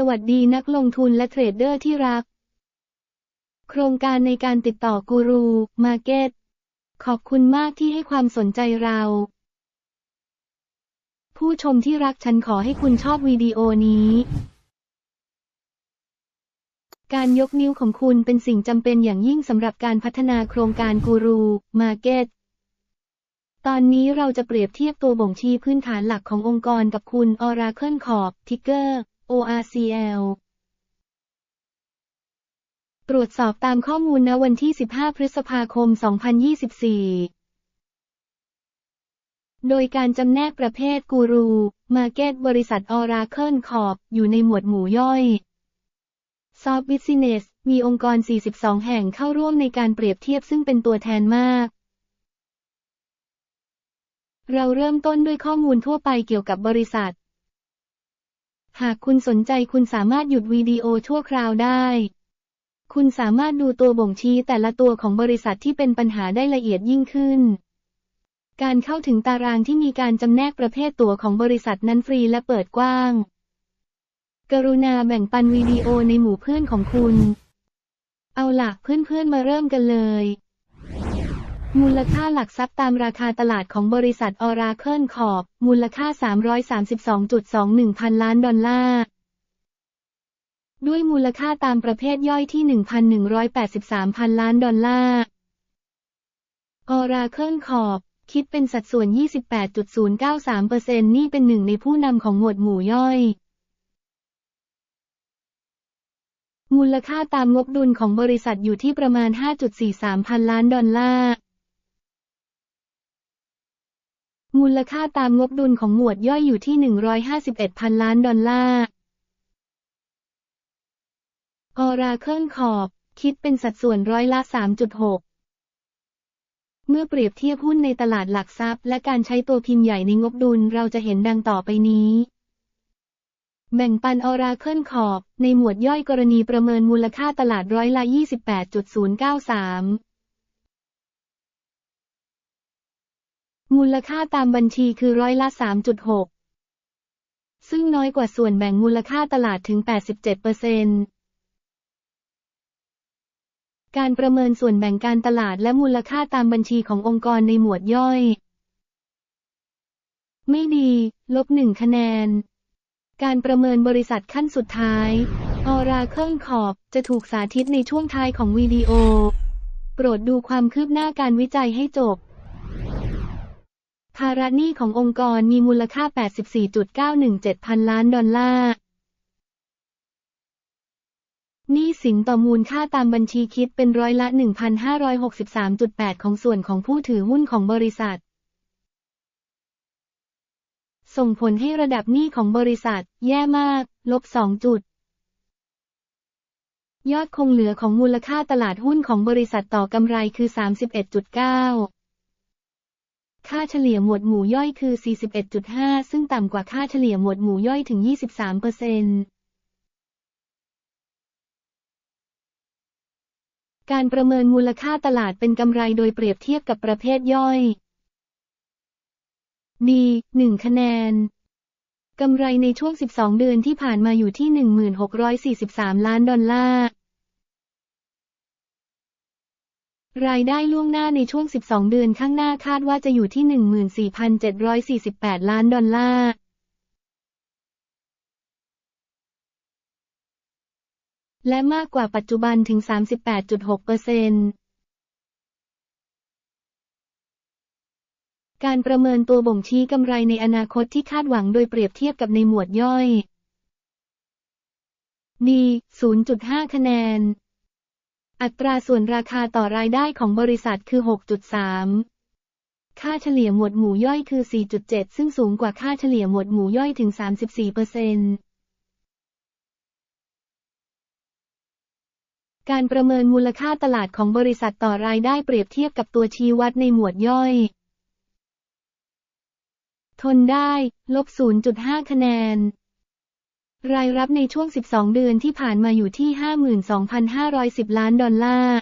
สวัสดีนักลงทุนและเทรดเดอร์ที่รัก โครงการในการติดต่อกูรูมาร์เก็ตขอบคุณมากที่ให้ความสนใจเรา ผู้ชมที่รักฉันขอให้คุณชอบวิดีโอนี้ การยกนิ้วของคุณเป็นสิ่งจำเป็นอย่างยิ่งสำหรับการพัฒนาโครงการกูรูมาร์เก็ตตอนนี้เราจะเปรียบเทียบตัวบ่งชี้พื้นฐานหลักขององค์กรกับคุณ Oracle Corp Ticker ORCL ตรวจสอบตามข้อมูลณวันที่ 15 พฤษภาคม 2024 โดยการจำแนกประเภทกูรู มาเก็ตบริษัท Oracle Corp อยู่ในหมวดหมู่ย่อย Soft Business มีองค์กร 42 แห่งเข้าร่วมในการเปรียบเทียบซึ่งเป็นตัวแทนมาก เราเริ่มต้นด้วยข้อมูลทั่วไปเกี่ยวกับบริษัท หากคุณสนใจคุณสามารถหยุดวิดีโอชั่วคราวได้ คุณสามารถดูตัวบ่งชี้แต่ละตัวของบริษัทที่เป็นปัญหาได้ละเอียดยิ่งขึ้น การเข้าถึงตารางที่มีการจำแนกประเภทตัวของบริษัทนั้นฟรีและเปิดกว้าง กรุณาแบ่งปันวิดีโอในหมู่เพื่อนของคุณ เอาล่ะเพื่อนๆมาเริ่มกันเลย มูลค่าหลักทรัพย์ตามราคาตลาดของบริษัท Oracle Corp มูลค่า 332.21 พันล้านดอลลาร์ ด้วยมูลค่าตามประเภทย่อยที่ 1,183 พันล้านดอลลาร์ Oracle Corp คิดเป็นสัดส่วน 28.093%นี่เป็นหนึ่งในผู้นำของหมวดหมู่ย่อย มูลค่าตามงบดุลของบริษัทอยู่ที่ประมาณ 5.43 พันล้านดอลลาร์ มูลค่าตามงบดุลของหมวดย่อยอยู่ที่ 151พันล้านดอลลาร์ Oracle Corp คิดเป็นสัดส่วนร้อยละ 3.6เมื่อเปรียบเทียบหุ้นในตลาดหลักทรัพย์ และการใช้ตัวพิมพ์ใหญ่ในงบดุลเราจะเห็นดังต่อไปนี้ แบ่งปัน Oracle Corp ในหมวดย่อยกรณีประเมินมูลค่าตลาดร้อยละ 28.093 มูลค่าตามบัญชีคือร้อยละ 3.6 ซึ่งน้อยกว่าส่วนแบ่งมูลค่าตลาดถึง 87%การประเมินส่วนแบ่งการตลาดและมูลค่าตามบัญชีขององค์กรในหมวดย่อย ไม่ดี ลบหนึ่งคะแนน การประเมินบริษัทขั้นสุดท้าย Oracle Corp จะถูกสาธิตในช่วงท้ายของวิดีโอ โปรดดูความคืบหน้าการวิจัยให้จบ ภาระหนี้ขององค์กรมีมูลค่า 84.917 พันล้านดอลลาร์หนี้สินต่อมูลค่าตามบัญชีคิดเป็นร้อยละ 1,563.8 ของส่วนของผู้ถือหุ้นของบริษัท ส่งผลให้ระดับหนี้ของบริษัท แย่มาก ลบ 2 จุด ยอดคงเหลือของมูลค่าตลาดหุ้นของบริษัทต่อกำไรคือ 31.9 ค่าเฉลี่ยหมวดหมู่ย่อยคือ 41.5 ซึ่งต่ำกว่าค่าเฉลี่ยหมวดหมู่ย่อยถึง 23%เปอร์เซ็นต์การประเมินมูลค่าตลาดเป็นกำไรโดยเปรียบเทียบกับประเภทย่อยดี1คะแนน กำไรในช่วง 12 เดือนที่ผ่านมาอยู่ที่ 1643 ล้านดอลลาร์ รายได้ล่วงหน้าในช่วง 12 เดือนข้างหน้าคาดว่าจะอยู่ที่ 14,748 ล้านดอลลาร์ และมากกว่าปัจจุบันถึง 38.6เปอร์เซ็นต์การประเมินตัวบ่งชี้กำไรในอนาคตที่คาดหวังโดยเปรียบเทียบกับในหมวดย่อยดี0.5 คะแนน อัตราส่วนราคาต่อรายได้ของบริษัทคือ 6.3 ค่าเฉลี่ยหมวดหมู่ย่อยคือ 4.7 ซึ่งสูงกว่าค่าเฉลี่ยหมวดหมู่ย่อยถึง 34เปอร์เซ็นต์การประเมินมูลค่าตลาดของบริษัทต่อรายได้เปรียบเทียบกับตัวชี้วัดในหมวดย่อย ทนได้ ลบ 0.5 คะแนน รายรับในช่วง 12 เดือนที่ผ่านมาอยู่ที่ 52,510 ล้านดอลลาร์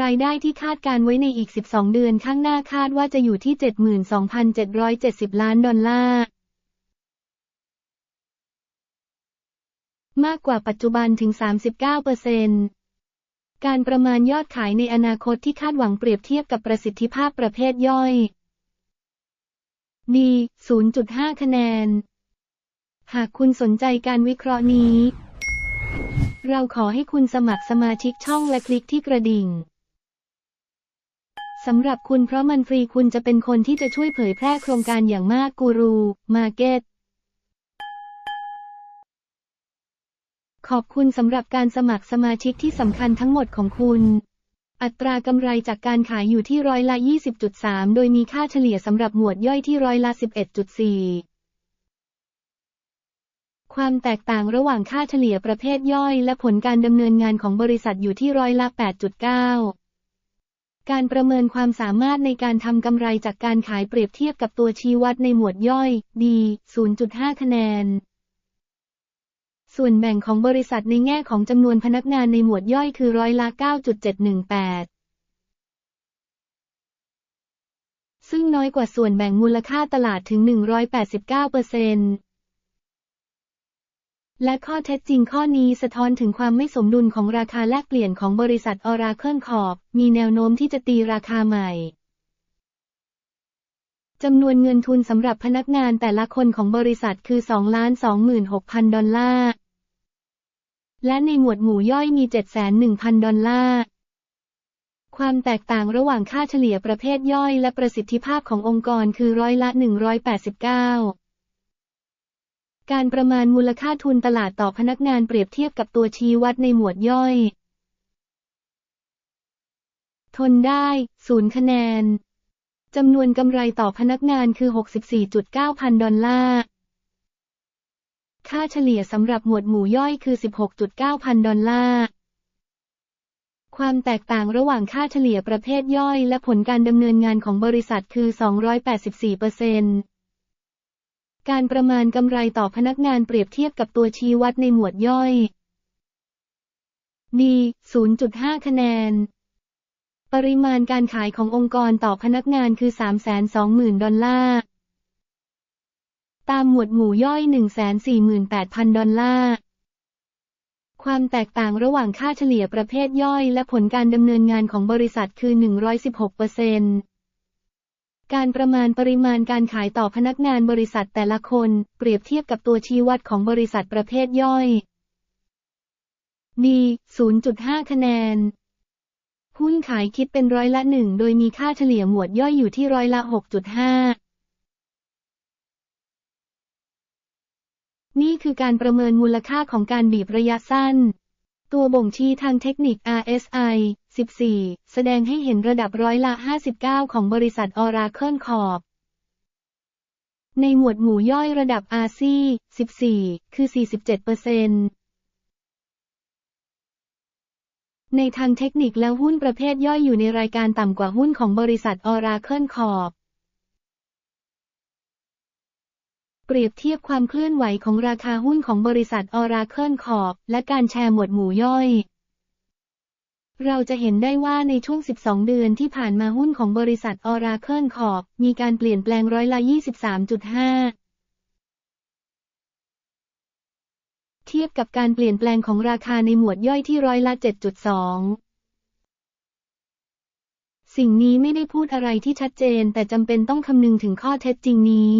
รายได้ที่คาดการไว้ในอีก 12 เดือนข้างหน้าคาดว่าจะอยู่ที่ 72,770 ล้านดอลลาร์ มากกว่าปัจจุบันถึง 39%การประมาณยอดขายในอนาคตที่คาดหวังเปรียบเทียบกับประสิทธิภาพประเภทย่อย D 0.5 คะแนน หากคุณสนใจการวิเคราะห์นี้ เราขอให้คุณสมัครสมาชิกช่องและคลิกที่กระดิ่งสำหรับคุณเพราะมันฟรีคุณจะเป็นคนที่จะช่วยเผยแพร่โครงการอย่างมากกูรูมาเก็ตขอบคุณสำหรับการสมัครสมาชิกที่สำคัญทั้งหมดของคุณ อัตรากำไรจากการขายอยู่ที่ร้อยละ 20.3 โดยมีค่าเฉลี่ยสำหรับหมวดย่อยที่ร้อยละ 11.4 ความแตกต่างระหว่างค่าเฉลี่ยประเภทย่อยและผลการดำเนินงานของบริษัทอยู่ที่ร้อยละ 8.9 การประเมินความสามารถในการทำกำไรจากการขายเปรียบเทียบกับตัวชี้วัดในหมวดย่อย D 0.5 คะแนน ส่วนแบ่งของบริษัทในแง่ของจำนวนพนักงานในหมวดย่อยคือร้อยละ 9.718ซึ่งน้อยกว่าส่วนแบ่งมูลค่าตลาดถึง 189%เปอร์เซนต์และข้อเท็จจริงข้อนี้สะท้อนถึงความไม่สมดุลของราคาแลกเปลี่ยนของบริษัทออราเคิลคอร์มีแนวโน้มที่จะตีราคาใหม่ จำนวนเงินทุนสำหรับพนักงานแต่ละคนของบริษัทคือ 226,000 ดอลลาร์ และในหมวดหมู่ย่อยมี701,000 ดอลลาร์ความแตกต่างระหว่างค่าเฉลี่ยประเภทย่อยและประสิทธิภาพขององค์กรคือร้อยละ 189 การประมาณมูลค่าทุนตลาดต่อพนักงานเปรียบเทียบกับตัวชี้วัดในหมวดย่อย ทนได้0คะแนน จำนวนกำไรต่อพนักงานคือ 64.9 พันดอลลาร์ ค่าเฉลี่ยสำหรับหมวดหมู่ย่อยคือ 16.9 พันดอลลาร์ ความแตกต่างระหว่างค่าเฉลี่ยประเภทย่อยและผลการดำเนินงานของบริษัทคือ 284เปอร์เซ็นต์การประมาณกำไรต่อพนักงานเปรียบเทียบกับตัวชี้วัดในหมวดย่อย D 0.5 คะแนน ปริมาณการขายขององค์กรต่อพนักงานคือ 320,000 ดอลลาร์ ตามหมวดหมู่ย่อย 148,000 ดอลลาร์ ความแตกต่างระหว่างค่าเฉลี่ยประเภทย่อยและผลการดำเนินงานของบริษัทคือ 116เปอร์เซ็นต์การประมาณปริมาณการขายต่อพนักงานบริษัทแต่ละคน เปรียบเทียบกับตัวชี้วัดของบริษัทประเภทย่อย D 0.5 คะแนน หุ้นขายคิดเป็นร้อยละหนึ่งโดยมีค่าเฉลี่ยหมวดย่อยอยู่ที่ร้อยละ 6.5 นี่คือการประเมินมูลค่าของการบีบระยะสั้น ตัวบ่งชี้ทางเทคนิค RSI 14 แสดงให้เห็นระดับร้อยละ 59 ของบริษัท Oracle Corp ในหมวดหมู่ย่อยระดับ RC 14 คือ 47%เปอร์เซ็นต์ในทางเทคนิคแล้วหุ้นประเภทย่อยอยู่ในรายการต่ำกว่าหุ้นของบริษัท Oracle Corp เปรียบเทียบความเคลื่อนไหวของราคาหุ้นของบริษัท Oracle Corp และการแชร์หมวดหมู่ย่อย เราจะเห็นได้ว่าในช่วง 12 เดือนที่ผ่านมาหุ้นของบริษัท Oracle Corp มีการเปลี่ยนแปลงร้อยละ 23.5เทียบกับการเปลี่ยนแปลงของราคาในหมวดย่อยที่ร้อยละ 7.2 สิ่งนี้ไม่ได้พูดอะไรที่ชัดเจนแต่จำเป็นต้องคำนึงถึงข้อเท็จจริงนี้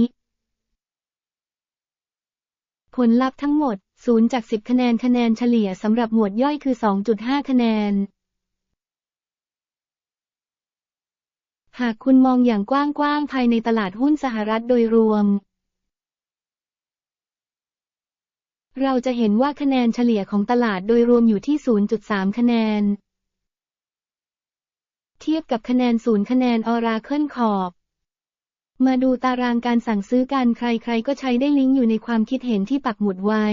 ผลลัพธ์ทั้งหมด 0 จาก 10 คะแนนคะแนนเฉลี่ยสำหรับหมวดย่อยคือ 2.5 คะแนน หากคุณมองอย่างกว้างๆภายในตลาดหุ้นสหรัฐโดยรวม เราจะเห็นว่าคะแนนเฉลี่ยของตลาดโดยรวมอยู่ที่ 0.3 คะแนน เทียบกับคะแนนศูนย์คะแนน Oracle Corp มาดูตารางการสั่งซื้อกันใครๆ ก็ใช้ได้ลิงก์อยู่ในความคิดเห็นที่ปักหมุดไว้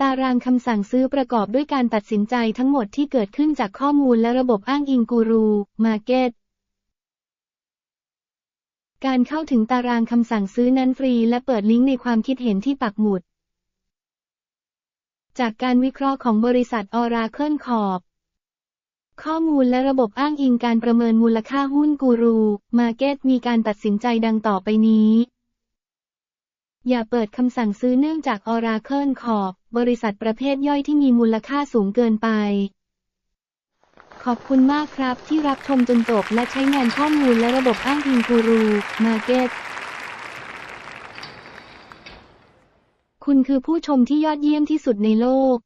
ตารางคำสั่งซื้อประกอบด้วยการตัดสินใจทั้งหมดที่เกิดขึ้นจากข้อมูลและระบบอ้างอิงกูรู มาร์เก็ตการเข้าถึงตารางคำสั่งซื้อนั้นฟรี และเปิดลิงก์ในความคิดเห็นที่ปักหมุด จากการวิเคราะห์ของบริษัท Oracle Corp ข้อมูลและระบบอ้างอิงการประเมินมูลค่าหุ้นกูรูมาเก็ตมีการตัดสินใจดังต่อไปนี้ อย่าเปิดคำสั่งซื้อเนื่องจาก Oracle Corp บริษัทประเภทย่อยที่มีมูลค่าสูงเกินไป ขอบคุณมากครับที่รับชมจนจบและใช้งานข้อมูลและระบบอ้างอิงกูรูมาเก็ตคุณคือผู้ชมที่ยอดเยี่ยมที่สุดในโลก